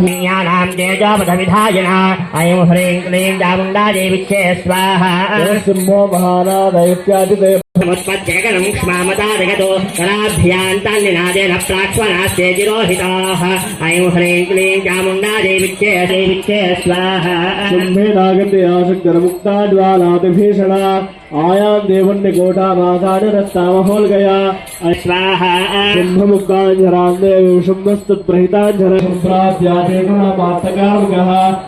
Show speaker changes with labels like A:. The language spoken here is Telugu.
A: జ్ఞానాం తేజోపథవిధాయన అయం హ్రీం క్లీం చాముండా దేవిచ్చే స్వాహ
B: సింహో మహానాద ఇత్యాది
A: మత్పద్జగనం క్ష్మామతాదగతో కళాభ్యాంతాన్నినాదేన ప్రాక్ష్మణాస్తే జిరోహితాః ఐం హ్రీం క్లీం చాముండా దేవిత్యే దేవిత్యే స్వాహ
B: కుంభేనాగండి ఆసక్తరముక్తాడ్వాలాతిభీషణ ఆయా దేవన్ని కోటా నాథాని రత్తామహోల్గయా
A: స్వాహ
B: విషుంభస్తు ప్రహితాంజర శుభ్రాధ్యాసేన మాతకార్గః